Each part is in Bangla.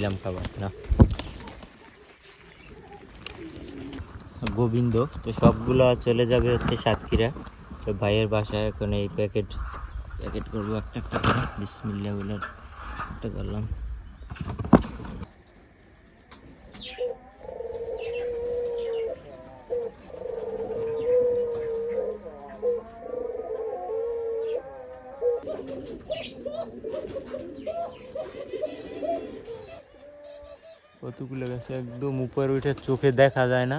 দিলাম খাবার, না? গোবিন্দ, তো সবগুলো চলে যাবে হচ্ছে সাতক্ষীরা। তো ভাইয়ের বাসায় এখন এই প্যাকেট প্যাকেট করব একটা একটা করে। বলে একটা করলাম। কতগুলো গেছে একদম উপরে উঠে চোখে দেখা যায় না।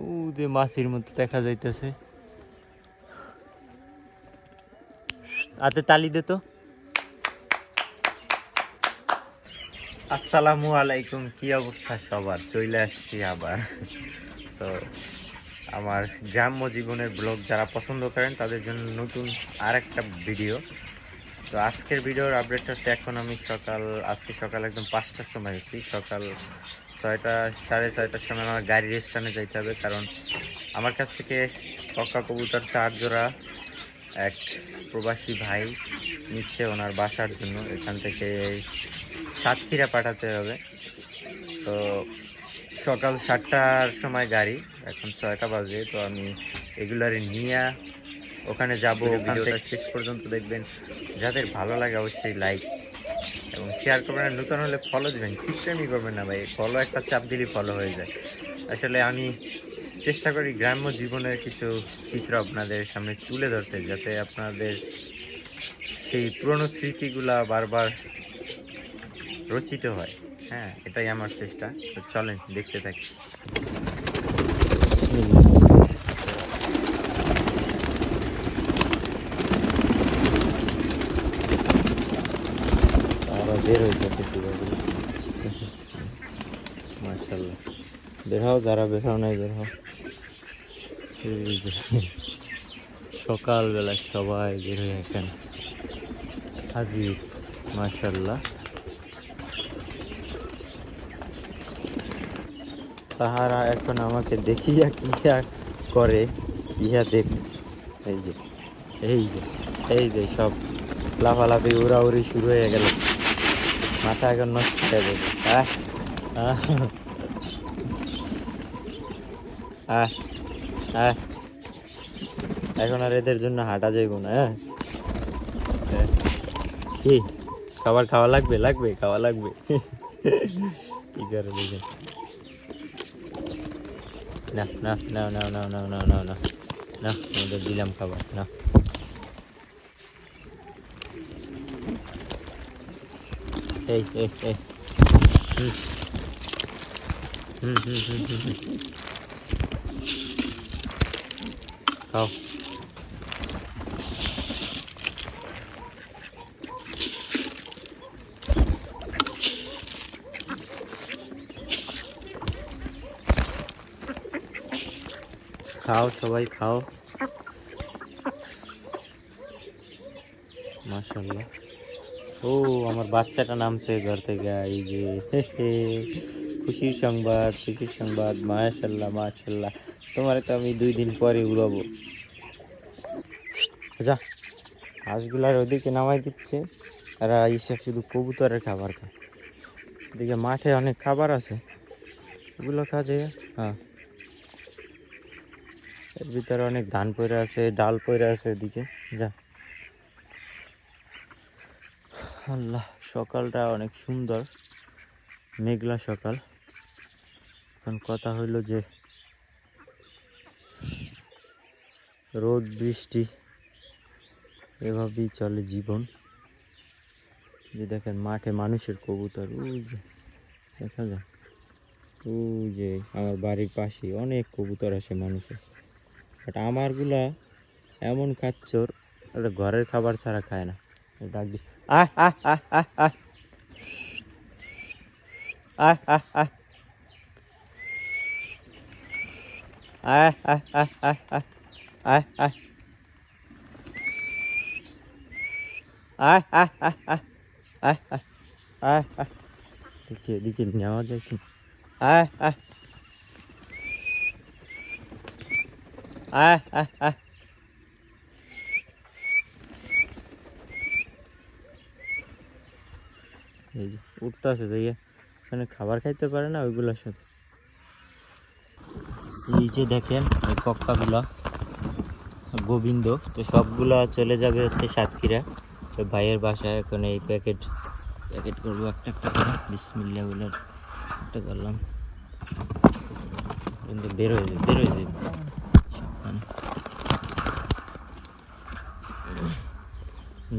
ও যে মাছির মতো দেখা যাইতেছে। হাতে তালি দে তো। আসসালামু আলাইকুম, কি অবস্থা সবার? চলে আসছি আবার। তো আমার গ্রাম্য জীবনের ব্লগ যারা পছন্দ করেন, তাদের জন্য নতুন আর একটা ভিডিও। তো আজকের ভিডিওর আপডেটটা হচ্ছে এখন আমি সকাল, আজকে সকাল একদম পাঁচটার সময় গেছি সকাল ছয়টা, সাড়ে ছয়টার সময় আমার গাড়ির স্থানে যাইতে হবে কারণ আমার কাছ থেকে পক্কা কবুতর চার জোড়া, এক প্রবাসী ভাই নিচ্ছে ওনার বাসার জন্য। এখান থেকে সাতক্ষীরা পাঠাতে হবে। তো সকাল সাতটার সময় গাড়ি, এখন ছয়টা বাজে, তো আমি এগুলারে নিয়ে ওখানে যাব ওখান থেকে শেষ পর্যন্ত দেখবেন। যাদের ভালো লাগে অবশ্যই লাইক এবং শেয়ার করবেন। আর নতুন হলে ফলো দিবেন। কিচ্ছুমি করবেন না ভাই। ফলো একটা চাপ দিলেই ফলো হয়ে যায়। আসলে আমি চেষ্টা করি গ্রাম্য জীবনের কিছু চিত্র আপনাদের সামনে তুলে ধরতে যাতে আপনাদের সেই পুরনো স্মৃতিগুলা বারবার রচিত হয়। হ্যাঁ এটাই আমার চেষ্টা। তো চলেন দেখতে থাকি আবার বের হইতেছে মার্শাল্লাহ বের হও, যারা বের হও নাই বের হও। এই সকালবেলা সবাই বের হয়ে এখানে হাজির মার্শাল্লাহ তাহারা এখন আমাকে দেখিয়া কিয়া করে, ইহা দেখ। এই যে এই যে এই যে সব লাফালাফি, উড়াউড়ি শুরু হয়ে গেল। মাথা এখন নষ্ট হয়ে যাবে আহ এখন আর এদের জন্য হাঁটা যাইব না হ্যাঁ হ্যাঁ। কি খাবার খাওয়া লাগবে লাগবে খাওয়া লাগবে কি করে দেখেন না না না না না না না না না না দিলাম খাবার না ê ê ê không খাও সবাই খাও মাসাল্লাহ ও, আমার বাচ্চাটা নামছে ঘর থেকে এই যে। খুশির সংবাদ খুশির সংবাদ, মাশাল্লাহ মাশাল্লাহ। তোমার তো আমি দুই দিন পরে উড়াবো। যা হাঁসগুলার ওদিকে নামাই দিচ্ছে। আর এসে শুধু কবুতরের খাবার খায়। এদিকে মাঠে অনেক খাবার আছে। ওগুলো খাওয়া হ্যাঁ। এর ভিতরে অনেক ধান পড়ে আছে, ডাল পড়ে আছে এদিকে। যা। আল্লাহ সকালটা অনেক সুন্দর, মেঘলা সকাল। এখন কথা হইল যে, রোদ, বৃষ্টি, এভাবেই চলে জীবন। যে দেখেন মাঠে মানুষের কবুতর, ওই যে, দেখা যায় ওই যে আমার বাড়ির পাশে অনেক কবুতর আসে মানুষের। বাট আমারগুলা এমন খাচ্চর এটা ঘরের খাবার ছাড়া খায় না। ai ai ai ai ai. Ai ai ai. Ai ai ai ai ai. Ai ai. Ai ai ai ai. Ai ai ai ai. Đi kìa đi kìa nhỏ cho kìa ai ai ai. Ai ai ai. এই যে উঠতেছে যাইয়া মানে খাবার খাইতে পারে না ওইগুলোর সাথে। এই যে দেখেন, এই কক্কাগুলা, গোবিন্দ, তো সবগুলা চলে যাবে হচ্ছে সাতক্ষীরা। তো ভাইয়ের বাসায় এখন এই প্যাকেট প্যাকেট করব একটা একটা করে। বিসমিল্লা বলে একটা করলাম। কিন্তু বের হয়ে যাবে, বের হয়ে যাবে।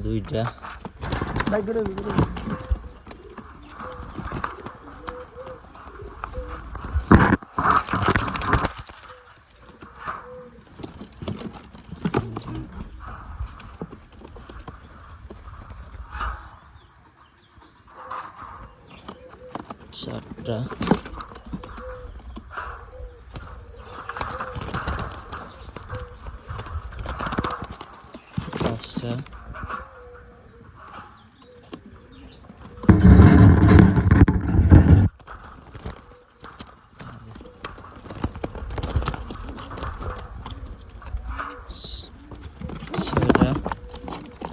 দুইটা। ছয়টা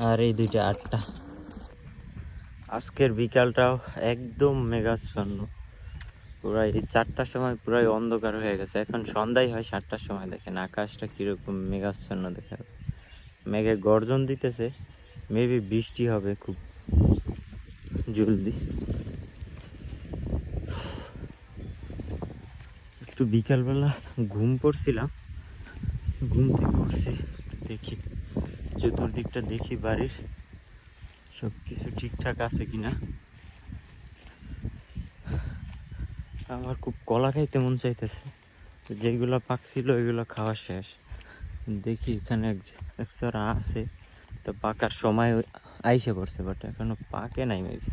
আর এই দুইটা আটটা। আজকের বিকালটাও একদম মেঘাচ্ছন্ন। পুরাই চারটার সময় পুরাই অন্ধকার হয়ে গেছে। এখন সন্ধ্যায় হয়, সাতটার সময় দেখেন। আকাশটা কীরকম মেঘাচ্ছন্ন দেখা। মেঘে গর্জন দিতেছে। মেবি বৃষ্টি হবে খুব জলদি। একটু বিকালবেলা ঘুম পড়ছিলাম। ঘুম থেকে উঠছি, দেখি চতুর্দিকটা দেখি বাড়ির। সব কিছু ঠিকঠাক আছে কিনা। আমার খুব কলা খাইতে মন চাইতেছে। যেগুলো পাকছিল ওইগুলো খাওয়া শেষ। দেখি এখানে এক- আছে। তো পাকার সময় আইসে পড়ছে বাট এখনও পাকে নাই মেবি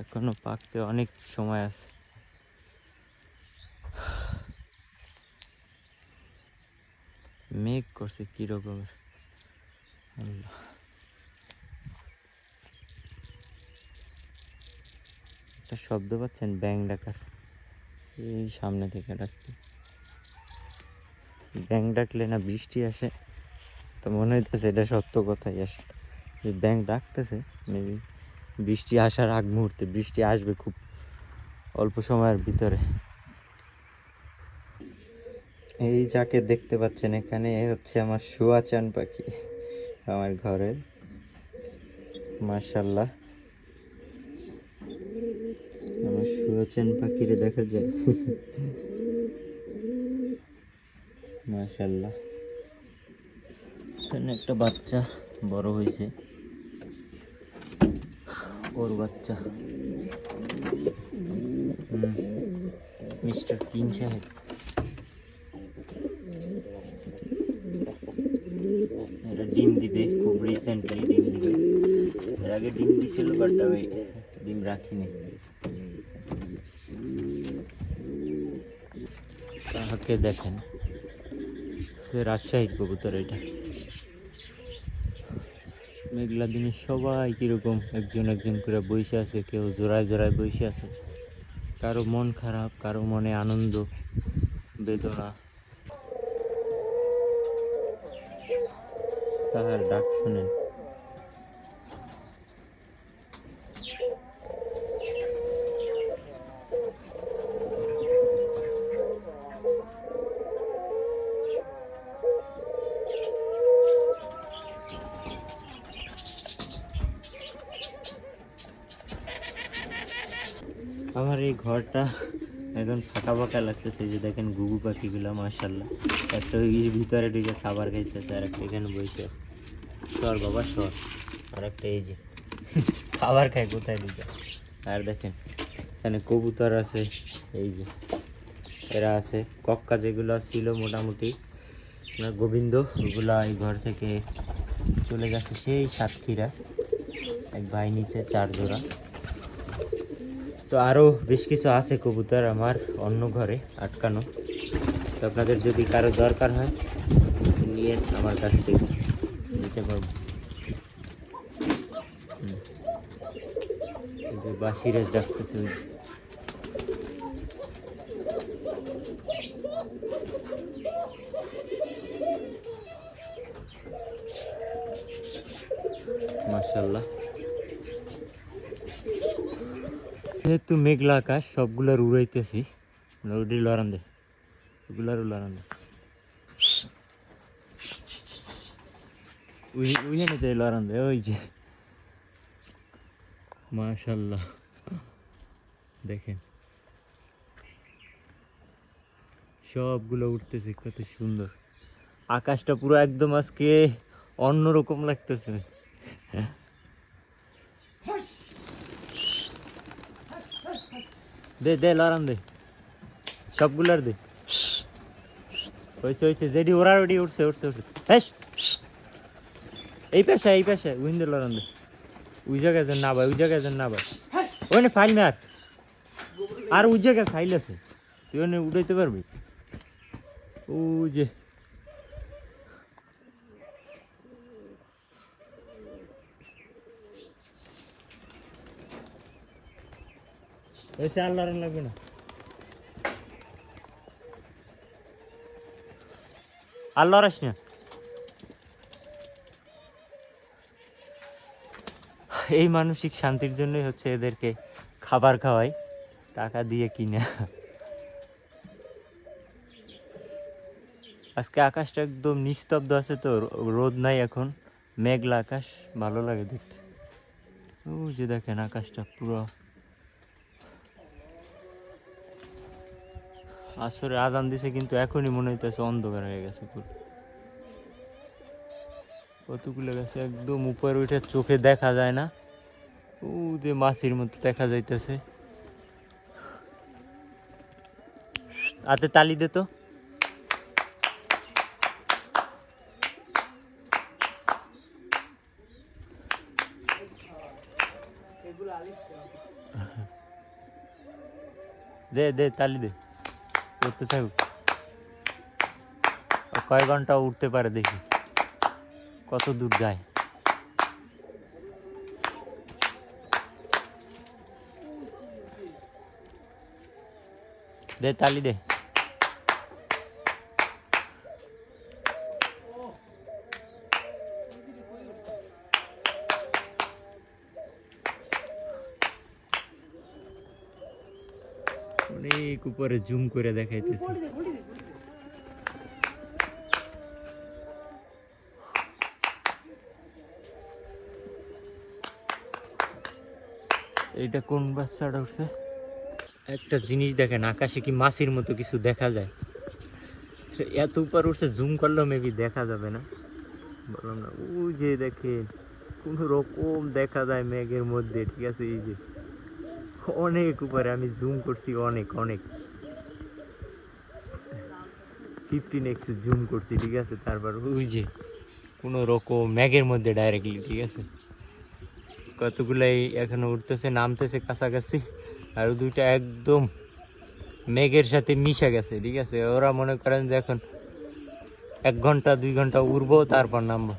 এখনও পাকতে অনেক সময় আছে। মেঘ করছে কি রকমের আল্লাহ একটা শব্দ পাচ্ছেন, ব্যাং ডাকার এই সামনে থেকে ডাকতে ব্যাং ডাকলে না বৃষ্টি আসে, তো মনে হইতেছে এটা সত্য কথাই আসে। যে ব্যাং ডাকতেছে মেবি বৃষ্টি আসার আগ মুহূর্তে, বৃষ্টি আসবে খুব অল্প সময়ের ভিতরে। এই যাকে দেখতে পাচ্ছেন এখানে হচ্ছে আমার শুয়াচান পাখি, আমার ঘরের। মার্শাল্লাহ আমার শুয়াচান পাখিরে দেখা যায়। মার্শাল্লাহ এখানে একটা বাচ্চা বড় হয়েছে ওর বাচ্চা। মিস্টার কিং সাহেব। এটা ডিম দিবে, খুব রিসেন্টলি ডিম দিবে। এর আগে ডিম দিছিল বাট আমি ডিম রাখিনি। তাহাকে দেখেন? সে রাজশাহীর কবুতর এটা। মেঘলা দিনে সবাই কীরকম একজন একজন করে বসে আছে, কেউ জোড়ায় জোড়ায় বসে আছে। কারও মন খারাপ, কারও মনে আনন্দ, বেদনা। তাহার ডাক শুনেন। ঘরটা এখন ফাঁকা ফাঁকা লাগতেছে যে দেখেন গুগু পাখিগুলো মার্শাল্লাহ একটা ওই ভিতরে ঢুকে খাবার খাইতেছে, আর একটা এখানে বসে সর বাবা, সর। আর একটা এই যে, খাবার খায় কোথায় ঢুকে? আর দেখেন, এখানে কবুতর আছে, এই যে। এরা আছে, কক্কা যেগুলো ছিল মোটামুটি গোবিন্দ, ওগুলা এই ঘর থেকে চলে গেছে, সেই সাতক্ষীরা। এক ভাই নিচে চার জোড়া। তো আরও বেশ কিছু আছে কবুতর আমার অন্য ঘরে আটকানো। তো আপনাদের যদি কারও দরকার হয়, নিয়ে আমার কাছ থেকে নিতে পারব। বা সিরাজ ডাকতেছে ওই যে। মাশাল্লাহ যেহেতু মেঘলা আকাশ সবগুলার উড়াইতেছি। উড়ি লড়ান দে। ওগুলার লড়ান দে। উই, উইনে দে লড়ান দে, ওই যে। মাশাল্লাহ। দেখেন। সবগুলো উঠতেছে কত সুন্দর। আকাশটা পুরো একদম আজকে অন্যরকম লাগতেছে। দে দে লড়ান দে। সবগুলার দে। হয়েছে হয়েছে যেটি ওরা ওটি উঠছে উঠছে উঠছে। হ্যাঁ এই পেশা এই পেশা উইন্দে লড়ান দে। ওই জায়গায় যেন না ভাই ওই জায়গায় যেন না ভাই। ওখানে ফাইল মার। আর ওই জায়গায় ফাইল আছে। তুই ওখানে উঠাইতে পারবি? ও যে। লড়ান লাগবে না। না। এই মানসিক শান্তির জন্যই হচ্ছে এদেরকে খাবার খাওয়াই, টাকা দিয়ে কিনে। আজকে আকাশটা একদম নিস্তব্ধ আছে তো, রোদ নাই এখন, মেঘলা আকাশ, ভালো লাগে দেখতে। ও যে দেখেন আকাশটা পুরো আসরে আজান দিছে কিন্তু এখনই মনে হইতেছে অন্ধকার হয়ে গেছে পুরো। কতগুলো গেছে একদম উপরে উঠে চোখে দেখা যায় না। ও যে মাছির মতো দেখা যাইতেছে। হাতে তালি দে তো। দে দে তালি দে। করতে থাকুক আর কয় ঘণ্টা উঠতে পারে দেখি কত দূর যায় দে তালি দে অনেক উপরে জুম করে দেখাইতেছি। এইটা কোন বাচ্চাটা উঠছে? একটা জিনিস দেখেন, আকাশে কি মাছির মতো কিছু দেখা যায়। এত উপর উঠছে, জুম করলেও মেবি দেখা যাবে না। বললাম না ও যে দেখেন, কোন রকম দেখা যায় মেঘের মধ্যে, ঠিক আছে, এই যে। অনেক উপরে, আমি জুম করছি অনেক অনেক। ফিফটিন এক্স জুম করছি, ঠিক আছে? তারপর ওই যে কোনো রকম ম্যাগের মধ্যে ডাইরেক্টলি ঠিক আছে? কতগুলাই এখনও উঠতেছে, নামতেছে কাছাকাছি, আর দুইটা একদম মেঘের সাথে মিশে গেছে, ঠিক আছে? ওরা মনে করেন যে এখন এক ঘণ্টা, দুই ঘণ্টা উড়বো, তারপর নামবো।